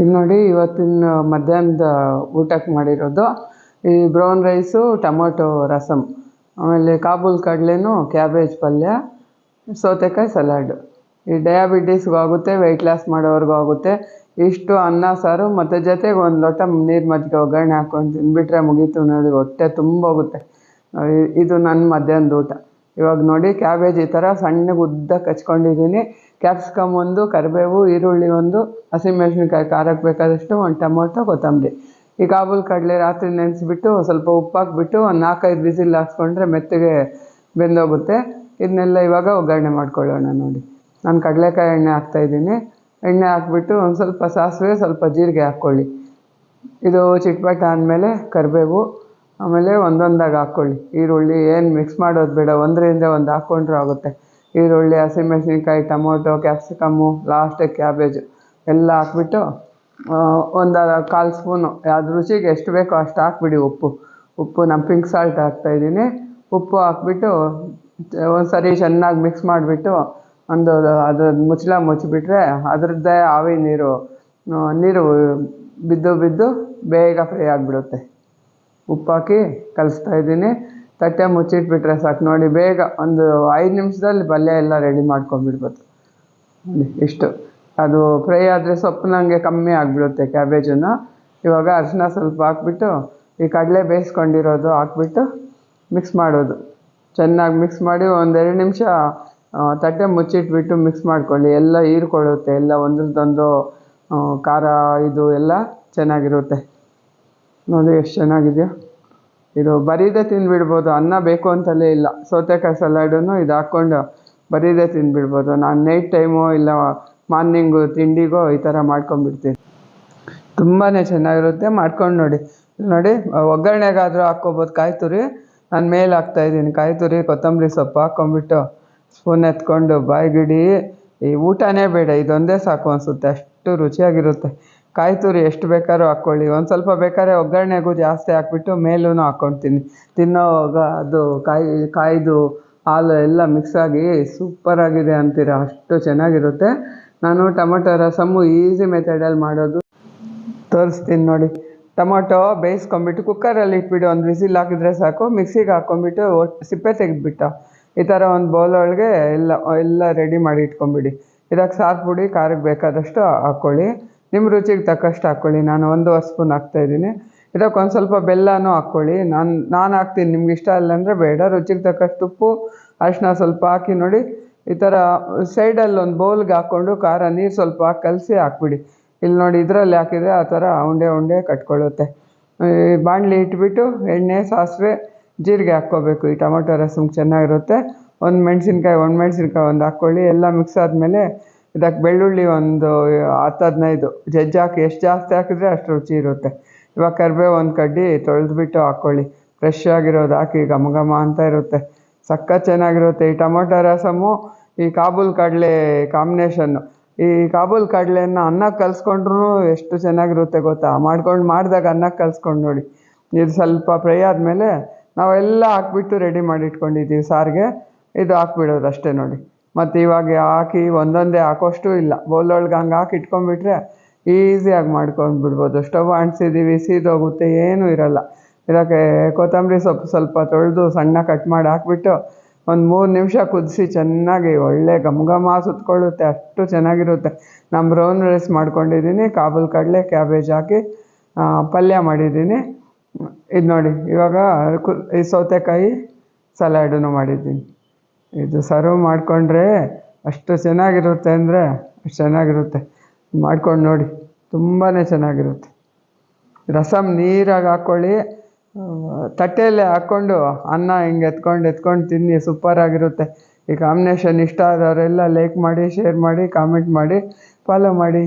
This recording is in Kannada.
ಈಗ ನೋಡಿ ಇವತ್ತಿನ ಮಧ್ಯಾಹ್ನದ ಊಟಕ್ಕೆ ಮಾಡಿರೋದು. ಈ ಬ್ರೌನ್ ರೈಸು ಟೊಮೊಟೊ ರಸಮ್ ಆಮೇಲೆ ಕಾಬೂಲ್ ಕಡಲೆನೂ ಕ್ಯಾಬೇಜ್ ಪಲ್ಯ, ಸೌತೆಕಾಯಿ ಸಲಾಡ್ ಈ ಡಯಾಬಿಟೀಸ್ಗೂ ಆಗುತ್ತೆ ವೆಯ್ಟ್ ಲಾಸ್ ಮಾಡೋವ್ರಿಗೂ ಆಗುತ್ತೆ. ಇಷ್ಟು ಅನ್ನ, ಸಾರು, ಮತ್ತು ಜೊತೆಗೆ ಒಂದು ಲೋಟ ನೀರು ಮಜ್ಜಿಗೆ ಒಗ್ಗರಣೆ ಹಾಕ್ಕೊಂಡು ತಿಂದುಬಿಟ್ರೆ ಮುಗೀತು ನೋಡಿ, ಹೊಟ್ಟೆ ತುಂಬ ಹೋಗುತ್ತೆ ಇದು ನನ್ನ ಮಧ್ಯಾಹ್ನದ ಊಟ. ಇವಾಗ ನೋಡಿ ಕ್ಯಾಬೇಜ್ ಈ ಥರ ಸಣ್ಣಗೆ ಉದ್ದ ಹಚ್ಕೊಂಡಿದ್ದೀನಿ ಕ್ಯಾಪ್ಸಿಕಮ್ ಒಂದು, ಕರಿಬೇವು, ಈರುಳ್ಳಿ ಒಂದು ಹಸಿಮೆಣಸಿನ್ಕಾಯಿ ಖಾರಕ್ಕೆ ಬೇಕಾದಷ್ಟು ಒಂದು ಟೊಮೊಟೊ, ಕೊತ್ತಂಬರಿ. ಈ ಕಾಬೂಲ್ ಕಡಲೆ ರಾತ್ರಿ ನೆನೆಸಿಬಿಟ್ಟು ಸ್ವಲ್ಪ ಉಪ್ಪು ಹಾಕ್ಬಿಟ್ಟು ಒಂದು ನಾಲ್ಕೈದು ಬಿಸಿಲು ಹಾಕ್ಸ್ಕೊಂಡ್ರೆ ಮೆತ್ತಗೆ ಬೆಂದೋಗುತ್ತೆ. ಇದನ್ನೆಲ್ಲ ಇವಾಗ ಒಗ್ಗರಣೆ ಮಾಡ್ಕೊಳ್ಳೋಣ ನೋಡಿ. ನಾನು ಕಡಲೆಕಾಯಿ ಎಣ್ಣೆ ಹಾಕ್ತಾಯಿದ್ದೀನಿ ಎಣ್ಣೆ ಹಾಕ್ಬಿಟ್ಟು ಒಂದು ಸ್ವಲ್ಪ ಸಾಸಿವೆ, ಸ್ವಲ್ಪ ಜೀರಿಗೆ ಹಾಕ್ಕೊಳ್ಳಿ. ಇದು ಚಿಟ್ಪಟ ಆದಮೇಲೆ ಕರಿಬೇವು. ಆಮೇಲೆ ಒಂದೊಂದಾಗಿ ಹಾಕ್ಕೊಳ್ಳಿ ಈರುಳ್ಳಿ ಏನು ಮಿಕ್ಸ್ ಮಾಡೋದು ಬೇಡ, ಒಂದರಿಂದ ಒಂದು ಹಾಕ್ಕೊಂಡ್ರೂ ಆಗುತ್ತೆ. ಈರುಳ್ಳಿ, ಹಸಿಮೆಣ್ಸಿನ್ಕಾಯಿ, ಟೊಮೊಟೊ ಕ್ಯಾಪ್ಸಿಕಮ್ಮು ಲಾಸ್ಟಿಗೆ ಕ್ಯಾಬೇಜು ಎಲ್ಲ ಹಾಕ್ಬಿಟ್ಟು ಒಂದು ಕಾಲು ಸ್ಪೂನು ಅದು ರುಚಿಗೆ ಎಷ್ಟು ಬೇಕೋ ಅಷ್ಟು ಹಾಕ್ಬಿಡಿ ಉಪ್ಪು. ಉಪ್ಪು ನಾನು ಪಿಂಕ್ ಸಾಲ್ಟ್ ಹಾಕ್ತಾಯಿದ್ದೀನಿ ಉಪ್ಪು ಹಾಕ್ಬಿಟ್ಟು ಒಂದು ಸರಿ ಚೆನ್ನಾಗಿ ಮಿಕ್ಸ್ ಮಾಡಿಬಿಟ್ಟು, ಒಂದು ಅದ್ರ ಮುಚ್ಚಳ ಮುಚ್ಚಿಬಿಟ್ರೆ ಅದರದ್ದೇ ಆವಿ ನೀರು ನೀರು ಬಿದ್ದು ಬಿದ್ದು ಬೇಗ ಫ್ರೈ ಆಗಿಬಿಡುತ್ತೆ. ಉಪ್ಪು ಹಾಕಿ ಕಲಿಸ್ತಾ ಇದ್ದೀನಿ. ತಟ್ಟೆ ಮುಚ್ಚಿಟ್ಬಿಟ್ರೆ ಸಾಕು. ನೋಡಿ, ಬೇಗ ಒಂದು ಐದು ನಿಮಿಷದಲ್ಲಿ ಪಲ್ಯ ಎಲ್ಲ ರೆಡಿ ಮಾಡ್ಕೊಂಡ್ಬಿಡ್ಬೋದು. ನೋಡಿ, ಇಷ್ಟು. ಅದು ಫ್ರೈ ಆದರೆ ಸೊಪ್ಪು ನನಗೆ ಕಮ್ಮಿ ಆಗಿಬಿಡುತ್ತೆ ಕ್ಯಾಬೇಜನ್ನು. ಇವಾಗ ಅರಿಶಿನ ಸ್ವಲ್ಪ ಹಾಕ್ಬಿಟ್ಟು, ಈ ಕಡಲೆ ಬೇಯಿಸ್ಕೊಂಡಿರೋದು ಹಾಕ್ಬಿಟ್ಟು ಮಿಕ್ಸ್ ಮಾಡೋದು. ಚೆನ್ನಾಗಿ ಮಿಕ್ಸ್ ಮಾಡಿ ಒಂದೆರಡು ನಿಮಿಷ ತಟ್ಟೆ ಮುಚ್ಚಿಟ್ಬಿಟ್ಟು ಮಿಕ್ಸ್ ಮಾಡ್ಕೊಳ್ಳಿ. ಎಲ್ಲ ಹೀರ್ಕೊಳ್ಳುತ್ತೆ. ಎಲ್ಲ ಒಂದ್ರದ್ದೊಂದು ಖಾರ, ಇದು ಎಲ್ಲ ಚೆನ್ನಾಗಿರುತ್ತೆ. ನೋಡಿ ಎಷ್ಟು ಚೆನ್ನಾಗಿದೆಯಾ? ಇದು ಬರೀದೆ ತಿಂದುಬಿಡ್ಬೋದು, ಅನ್ನ ಬೇಕು ಅಂತಲೇ ಇಲ್ಲ. ಸೌತೆಕಾಯಿ ಸಲಾಡನ್ನು ಇದು ಹಾಕ್ಕೊಂಡು ಬರೀದೆ ತಿಂದುಬಿಡ್ಬೋದು. ನಾನು ನೈಟ್ ಟೈಮು ಇಲ್ಲ ಮಾರ್ನಿಂಗು ತಿಂಡಿಗೋ ಈ ಥರ ಮಾಡ್ಕೊಂಡ್ಬಿಡ್ತೀನಿ. ತುಂಬಾ ಚೆನ್ನಾಗಿರುತ್ತೆ, ಮಾಡ್ಕೊಂಡು ನೋಡಿ. ನೋಡಿ, ಒಗ್ಗರಣೆಗಾದರೂ ಹಾಕ್ಕೋಬೋದು. ಕಾಯಿ ತುರಿ ನಾನು ಮೇಲೆ ಹಾಕ್ತಾಯಿದ್ದೀನಿ ಕಾಯಿ ತುರಿ ಕೊತ್ತಂಬರಿ ಸೊಪ್ಪು ಹಾಕ್ಕೊಂಬಿಟ್ಟು ಸ್ಪೂನ್ ಎತ್ಕೊಂಡು ಬಾಯಿಗಿಡಿ ಈ ಊಟನೇ ಬೇಡ, ಇದೊಂದೇ ಸಾಕು ಅನಿಸುತ್ತೆ. ಅಷ್ಟು ರುಚಿಯಾಗಿರುತ್ತೆ. ಕಾಯಿ ತುರಿ ಎಷ್ಟು ಬೇಕಾದ್ರೂ ಹಾಕ್ಕೊಳ್ಳಿ ಒಂದು ಸ್ವಲ್ಪ ಬೇಕಾದ್ರೆ ಒಗ್ಗರಣೆಗೂ ಜಾಸ್ತಿ ಹಾಕ್ಬಿಟ್ಟು ಮೇಲೂ ಹಾಕ್ಕೊಳ್ತೀನಿ ತಿನ್ನೋವಾಗ ಅದು ಕಾಯಿ, ಕಾಯ್ದು ಹಾಲು ಎಲ್ಲ ಮಿಕ್ಸ್ ಆಗಿ ಸೂಪರಾಗಿದೆ ಅಂತೀರ. ಅಷ್ಟು ಚೆನ್ನಾಗಿರುತ್ತೆ. ನಾನು ಟೊಮೊಟೊ ರಸಮ್ಮು ಈಸಿ ಮೆಥಡಲ್ಲಿ ಮಾಡೋದು. ತೋರಿಸ್ತೀನಿ ನೋಡಿ. ಟೊಮೊಟೊ ಬೇಯಿಸ್ಕೊಂಬಿಟ್ಟು ಕುಕ್ಕರಲ್ಲಿ ಇಟ್ಬಿಟ್ಟು ಒಂದು ವಿಸಿಲ್ ಹಾಕಿದ್ರೆ ಸಾಕು. ಮಿಕ್ಸಿಗೆ ಹಾಕ್ಕೊಂಬಿಟ್ಟು ಸಿಪ್ಪೆ ತೆಗೆದ್ಬಿಟ್ಟು. ಈ ಥರ ಒಂದು ಬೌಲ್ ಒಳಗೆ ಎಲ್ಲ ಎಲ್ಲ ರೆಡಿ ಮಾಡಿ ಇಟ್ಕೊಂಬಿಡಿ ಇದಕ್ಕೆ ಸಾರು ಪುಡಿ ಖಾರಕ್ಕೆ ಬೇಕಾದಷ್ಟು ಹಾಕ್ಕೊಳ್ಳಿ ನಿಮ್ಮ ರುಚಿಗೆ ತಕ್ಕಷ್ಟು ಹಾಕ್ಕೊಳ್ಳಿ ನಾನು ಒಂದೂವರೆ ಸ್ಪೂನ್ ಹಾಕ್ತಾಯಿದ್ದೀನಿ ಇದಕ್ಕೆ ಒಂದು ಸ್ವಲ್ಪ ಬೆಲ್ಲನೂ ಹಾಕ್ಕೊಳ್ಳಿ. ನಾನು ನಾನು ಹಾಕ್ತೀನಿ. ನಿಮ್ಗೆ ಇಷ್ಟ ಇಲ್ಲ ಅಂದರೆ ಬೇಡ. ರುಚಿಗೆ ತಕ್ಕಷ್ಟು ಉಪ್ಪು, ಅರಿಶಿನ ಸ್ವಲ್ಪ ಹಾಕಿ ನೋಡಿ. ಈ ಥರ ಸೈಡಲ್ಲಿ ಒಂದು ಬೌಲ್ಗೆ ಹಾಕ್ಕೊಂಡು ಖಾರ, ನೀರು ಸ್ವಲ್ಪ ಕಲಸಿ ಹಾಕ್ಬಿಡಿ. ಇಲ್ಲಿ ನೋಡಿ, ಇದರಲ್ಲಿ ಹಾಕಿದರೆ ಆ ಥರ ಉಂಡೆ ಉಂಡೆ ಕಟ್ಕೊಳ್ಳುತ್ತೆ. ಬಾಣಲಿ ಇಟ್ಬಿಟ್ಟು ಎಣ್ಣೆ, ಸಾಸಿವೆ, ಜೀರಿಗೆ ಹಾಕ್ಕೋಬೇಕು. ಈ ಟೊಮೊಟೊ ರಸಮ್ ಚೆನ್ನಾಗಿರುತ್ತೆ. ಒಂದು ಮೆಣಸಿನ್ಕಾಯಿ ಒಂದು ಮೆಣಸಿನ್ಕಾಯಿ ಒಂದು ಹಾಕ್ಕೊಳ್ಳಿ. ಎಲ್ಲ ಮಿಕ್ಸ್ ಆದಮೇಲೆ ಇದಕ್ಕೆ ಬೆಳ್ಳುಳ್ಳಿ ಒಂದು ಹತ್ತು ಹದಿನೈದು ಜಜ್ಜಿ ಹಾಕಿ, ಎಷ್ಟು ಜಾಸ್ತಿ ಹಾಕಿದ್ರೆ ಅಷ್ಟು ರುಚಿ ಇರುತ್ತೆ. ಇವಾಗ ಕರಿಬೇವು ಒಂದು ಕಡ್ಡಿ ತೊಳೆದ್ಬಿಟ್ಟು ಹಾಕ್ಕೊಳ್ಳಿ ಫ್ರೆಶ್ ಆಗಿರೋದು ಹಾಕಿ, ಘಮ ಘಮ ಅಂತ ಇರುತ್ತೆ. ಸಖತ್ ಚೆನ್ನಾಗಿರುತ್ತೆ. ಈ ಟೊಮೊಟೊ ರಸಮು, ಈ ಕಾಬೂಲ್ ಕಡಲೆ ಕಾಂಬಿನೇಷನ್ನು. ಈ ಕಾಬೂಲ್ ಕಡಲೆಯನ್ನು ಅನ್ನಕ್ಕೆ ಕಲಿಸ್ಕೊಂಡ್ರೂ ಎಷ್ಟು ಚೆನ್ನಾಗಿರುತ್ತೆ ಗೊತ್ತಾ? ಮಾಡ್ಕೊಂಡು ಮಾಡಿದಾಗ ಅನ್ನಕ್ಕೆ ಕಲಿಸ್ಕೊಂಡು ನೋಡಿ. ಇದು ಸ್ವಲ್ಪ ಫ್ರೈ ಆದಮೇಲೆ ನಾವೆಲ್ಲ ಹಾಕ್ಬಿಟ್ಟು ರೆಡಿ ಮಾಡಿ ಇಟ್ಕೊಂಡಿದ್ದೀವಿ ಸಾರಿಗೆ. ಇದು ಹಾಕ್ಬಿಡೋದು ಅಷ್ಟೇ ನೋಡಿ. ಮತ್ತು ಇವಾಗ ಹಾಕಿ ಒಂದೊಂದೇ ಹಾಕೋಷ್ಟು ಇಲ್ಲ. ಬೌಲ್ ಒಳಗೆ ಹಂಗೆ ಹಾಕಿ ಇಟ್ಕೊಂಡ್ಬಿಟ್ರೆ ಈಸಿಯಾಗಿ ಮಾಡ್ಕೊಂಡು ಬಿಡ್ಬೋದು ಸ್ಟವ್ ಅಂಟಿಸಿದ್ದೀವಿ ಸೀದೋಗುತ್ತೆ ಏನೂ ಇರೋಲ್ಲ. ಇದಕ್ಕೆ ಕೊತ್ತಂಬರಿ ಸೊಪ್ಪು ಸ್ವಲ್ಪ ತೊಳೆದು ಸಣ್ಣ ಕಟ್ ಮಾಡಿ ಹಾಕ್ಬಿಟ್ಟು ಒಂದು ಮೂರು ನಿಮಿಷ ಕುದಿಸಿ ಚೆನ್ನಾಗಿ ಒಳ್ಳೆ ಘಮ ಘಮ ಸುತ್ಕೊಳ್ಳುತ್ತೆ, ಅಷ್ಟು ಚೆನ್ನಾಗಿರುತ್ತೆ. ನಾನು ಬ್ರೌನ್ ರೈಸ್ ಮಾಡ್ಕೊಂಡಿದ್ದೀನಿ, ಕಾಬೂಲ್ ಕಡಲೆ, ಕ್ಯಾಬೇಜ್ ಹಾಕಿ ಪಲ್ಯ ಮಾಡಿದ್ದೀನಿ. ಇದು ನೋಡಿ, ಇವಾಗ ಕು, ಈ ಸೌತೆಕಾಯಿ ಸಲಾಡನ್ನು ಮಾಡಿದ್ದೀನಿ. ಇದು ಸರ್ವ್ ಮಾಡಿಕೊಂಡ್ರೆ ಅಷ್ಟು ಚೆನ್ನಾಗಿರುತ್ತೆ ಅಂದರೆ ಅಷ್ಟು ಚೆನ್ನಾಗಿರುತ್ತೆ. ಮಾಡ್ಕೊಂಡು ನೋಡಿ ತುಂಬಾ ಚೆನ್ನಾಗಿರುತ್ತೆ. ರಸಮ್ ನೀರಾಗಿ ಹಾಕ್ಕೊಳ್ಳಿ ತಟ್ಟೆಯಲ್ಲೇ ಹಾಕ್ಕೊಂಡು ಅನ್ನ ಹಿಂಗೆ ಎತ್ಕೊಂಡು ಎತ್ಕೊಂಡು ತಿನ್ನಿ ಸೂಪರಾಗಿರುತ್ತೆ ಈ ಕಾಂಬಿನೇಷನ್ ಇಷ್ಟ ಆದವರೆಲ್ಲ ಲೈಕ್ ಮಾಡಿ ಶೇರ್ ಮಾಡಿ ಕಾಮೆಂಟ್ ಮಾಡಿ ಫಾಲೋ ಮಾಡಿ.